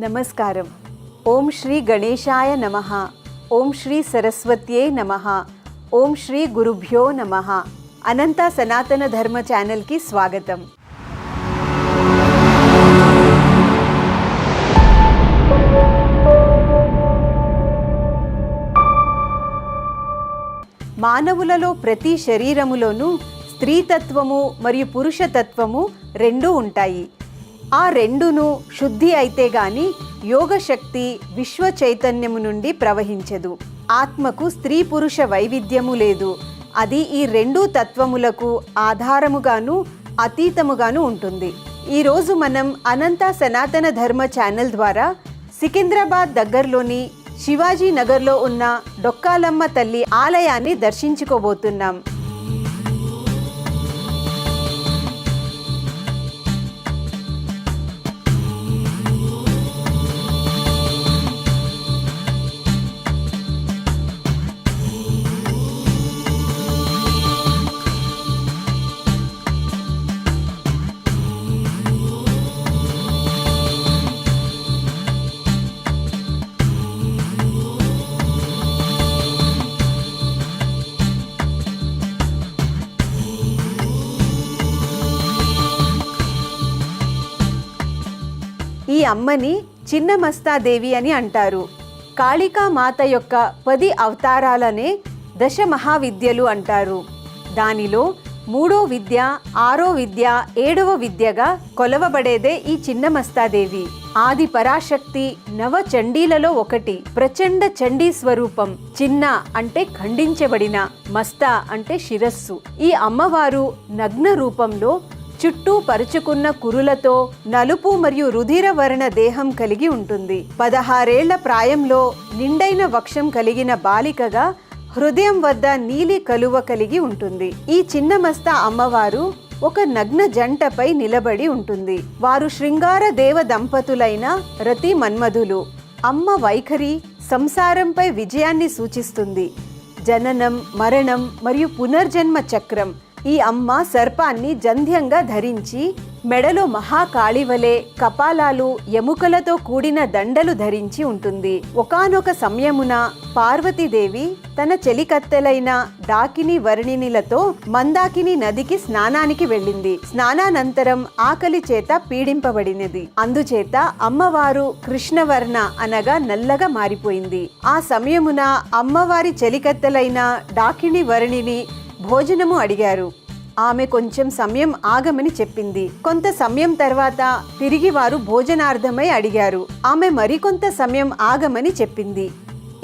నమస్కారం. ఓం శ్రీ గణేశాయ నమ. ఓం శ్రీ సరస్వత్యే నమ. ఓం శ్రీ గురుభ్యో నమ. అనంత సనాతన ధర్మ ఛానల్కి స్వాగతం. మానవులలో ప్రతి శరీరములోనూ స్త్రీతత్వము మరియు పురుషతత్వము రెండూ ఉంటాయి. ఆ రెండును శుద్ధి అయితే గాని యోగ శక్తి విశ్వ చైతన్యము నుండి ప్రవహించదు. ఆత్మకు స్త్రీ పురుష వైవిధ్యము లేదు. అది ఈ రెండు తత్వములకు ఆధారముగాను అతీతముగాను ఉంటుంది. ఈరోజు మనం అనంత సనాతన ధర్మ ఛానల్ ద్వారా సికింద్రాబాద్ దగ్గరలోని శివాజీ నగర్లో ఉన్న డొక్కాలమ్మ తల్లి ఆలయాన్ని దర్శించుకోబోతున్నాం. ఈ అమ్మని చిన్నమస్తాదేవి అని అంటారు. కాళికా మాత యొక్క పది అవతారాలనే దశ మహావిద్యలు అంటారు. దానిలో మూడో విద్య ఆరో విద్య ఏడవ విద్యగా కొలవబడేదే ఈ చిన్నమస్తాదేవి. ఆది పరాశక్తి నవ చండీలలో ఒకటి. ప్రచండ చండీ స్వరూపం చిన్న అంటే ఖండించబడిన మస్తా అంటే శిరస్సు. ఈ అమ్మవారు నగ్న రూపంలో చుట్టూ పరుచుకున్న కురులతో నలుపు మరియు రుధిర వర్ణ దేహం కలిగి ఉంటుంది. పదహారేళ్ళ ప్రాయంలో నిండైన వక్షం కలిగిన బాలికగా హృదయం వద్ద నీలి కలువ కలిగి ఉంటుంది. ఈ చిన్నమస్తా అమ్మవారు ఒక నగ్న జంటపై నిలబడి ఉంటుంది. వారు శృంగార దేవ దంపతులైన రతి మన్మధులు. అమ్మ వైఖరి సంసారంపై విజయాన్ని సూచిస్తుంది. జననం మరణం మరియు పునర్జన్మ చక్రం ఈ అమ్మ సర్పాన్ని జంధ్యంగా ధరించి మెడలో మహాకాళివలే కపాలాలు ఎముకలతో కూడిన దండలు ధరించి ఉంటుంది. ఒకానొక సమయమున పార్వతీదేవి తన చెలికత్తెలైన డాకిని వర్ణినిలతో మందాకిని నదికి స్నానానికి వెళ్ళింది. స్నానానంతరం ఆకలి చేత పీడింపబడినది. అందుచేత అమ్మవారు కృష్ణవర్ణ అనగా నల్లగా మారిపోయింది. ఆ సమయమున అమ్మవారి చెలికత్తెలైన డాకిని వర్ణిని భోజనము అడిగారు. ఆమె కొంచెం సమయం ఆగమని చెప్పింది. కొంత సమయం తర్వాత తిరిగి వారు భోజనార్థమై అడిగారు. ఆమె మరికొంత సమయం ఆగమని చెప్పింది.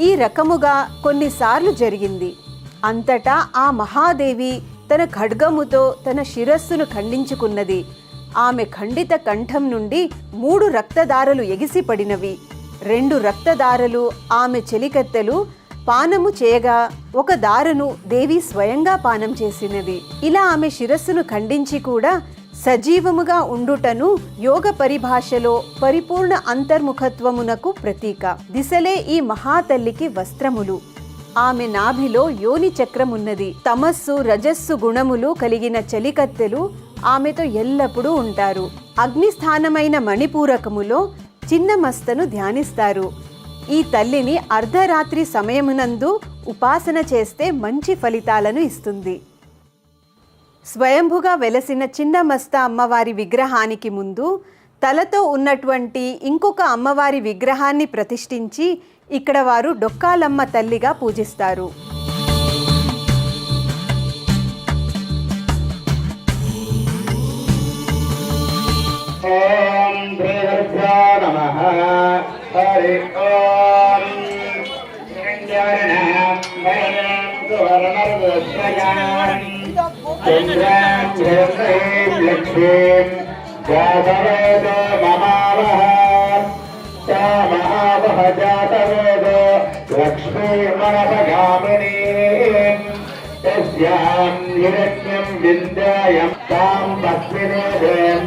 ఈ రకముగా కొన్నిసార్లు జరిగింది. అంతటా ఆ మహాదేవి తన ఖడ్గముతో తన శిరస్సును ఖండించుకున్నది. ఆమె ఖండిత కంఠం నుండి మూడు రక్తదారలు ఎగిసిపడినవి. రెండు రక్తదారలు ఆమె చెలికత్తెలు పానము చేయగా ఒక దారును దేవి స్వయంగా పానం చేసినది. ఇలా ఆమె శిరస్సును ఖండించి కూడా సజీవముగా ఉండుటను యోగ పరిభాషలో పరిపూర్ణ అంతర్ముఖత్వమునకు ప్రతీక. దిశలే ఈ మహాతల్లికి వస్త్రములు. ఆమె నాభిలో యోని చక్రమున్నది. తమస్సు రజస్సు గుణములు కలిగిన చలికత్తెలు ఆమెతో ఎల్లప్పుడూ ఉంటారు. అగ్నిస్థానమైన మణిపూరకములో చిన్న మస్తను ధ్యానిస్తారు. ఈ తల్లిని అర్ధరాత్రి సమయమునందు ఉపాసన చేస్తే మంచి ఫలితాలను ఇస్తుంది. స్వయంభుగా వెలసిన చిన్నమస్తా అమ్మవారి విగ్రహానికి ముందు తలతో ఉన్నటువంటి ఇంకొక అమ్మవారి విగ్రహాన్ని ప్రతిష్ఠించి ఇక్కడ వారు డొక్కాలమ్మ తల్లిగా పూజిస్తారు. ఓం శ్రీగురుభ్యో హరి లక్ష్మీం జాతవేద మమావహ సా మహావహ జాతవేద లక్ష్మీమనపగామిని తస్యాం హిరణ్యం విద్యాయం తాం పద్మినేదేం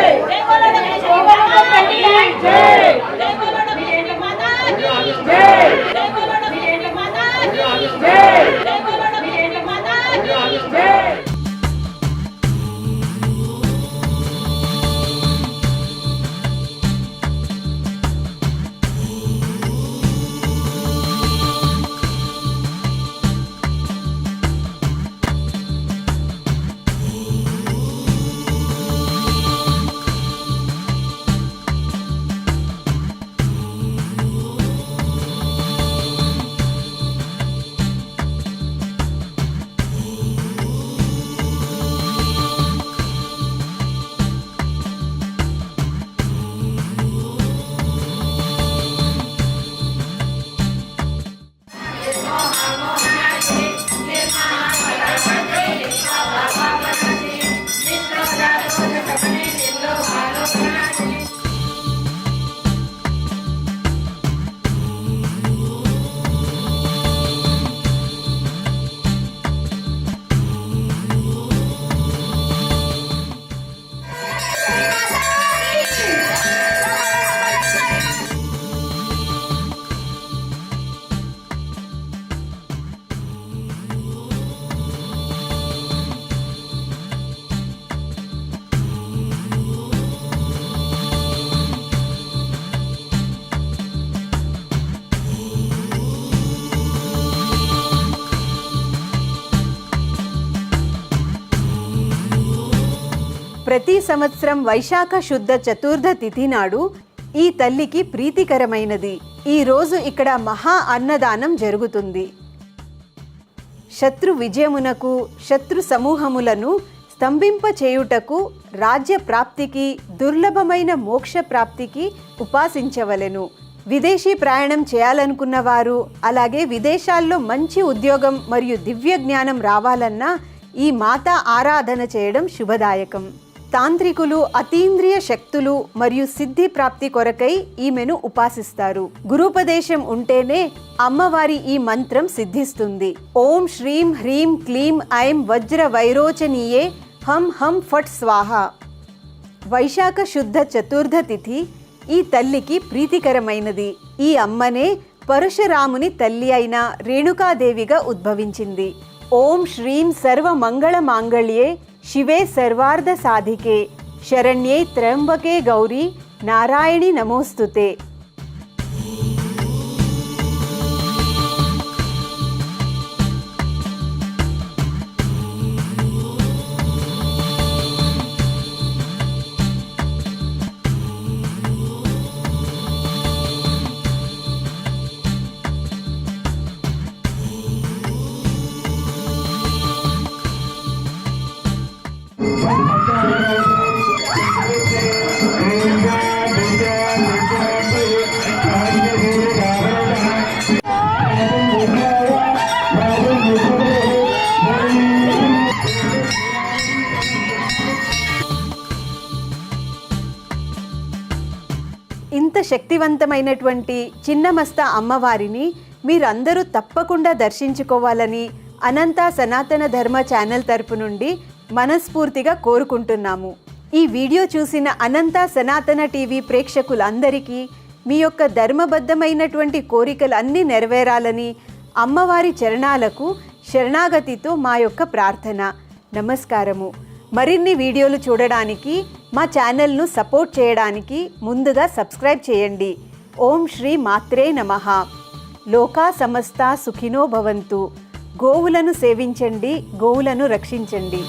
ప్రతి సంవత్సరం వైశాఖ శుద్ధ చతుర్థ తిథి నాడు ఈ తల్లికి ప్రీతికరమైనది. ఈ రోజు ఇక్కడ మహా అన్నదానం జరుగుతుంది. శత్రు విజయమునకు శత్రు సమూహములను స్తంభింపచేయుటకు రాజ్య ప్రాప్తికి దుర్లభమైన మోక్ష ప్రాప్తికి ఉపాసించవలెను. విదేశీ ప్రయాణం చేయాలనుకున్న వారు అలాగే విదేశాల్లో మంచి ఉద్యోగం మరియు దివ్య జ్ఞానం రావాలన్నా ఈ మాత ఆరాధన చేయడం శుభదాయకం. తాంత్రికులు అతీంద్రియ శక్తులు మరియు సిద్ధి ప్రాప్తి కొరకై ఈమెను ఉపాసిస్తారు. గురుపదేశం ఉంటేనే అమ్మవారి ఈ మంత్రం సిద్ధిస్తుంది. ఓం శ్రీం హ్రీం క్లీం ఐం వజ్ర వైరోచనీయే హం హం ఫట్ స్వాహ. వైశాఖ శుద్ధ చతుర్థ తిథి ఈ తల్లికి ప్రీతికరమైనది. ఈ అమ్మనే పరశురాముని తల్లి అయిన రేణుకాదేవిగా ఉద్భవించింది. ఓం శ్రీం సర్వ మంగళ మాంగళ్యే ಶಿವೆ ಸರ್ವಾರ್ಧ ಸಾಧಿಕೆ. ಶರಣ್ಯೇ ತ್ರಯಂಬಕೆ ಗೌರಿ. ನಾರಾಯಣಿ ನಮೋಸ್ತುತೆ. ఇంత శక్తివంతమైనటువంటి చిన్నమస్త అమ్మవారిని మీరందరూ తప్పకుండా దర్శించుకోవాలని అనంత సనాతన ధర్మ ఛానల్ తరపు నుండి మనస్ఫూర్తిగా కోరుకుంటున్నాము. ఈ వీడియో చూసిన అనంత సనాతన టీవీ ప్రేక్షకులందరికీ మీ యొక్క ధర్మబద్ధమైనటువంటి కోరికలు అన్నీ నెరవేరాలని అమ్మవారి చరణాలకు శరణాగతితో మా యొక్క ప్రార్థన. నమస్కారము. మరిన్ని వీడియోలు చూడడానికి మా ఛానల్ను సపోర్ట్ చేయడానికి ముందుగా సబ్స్క్రైబ్ చేయండి. ఓం శ్రీ మాత్రే నమః. లోకా సమస్త సుఖినో భవంతు. గోవులను సేవించండి గోవులను రక్షించండి.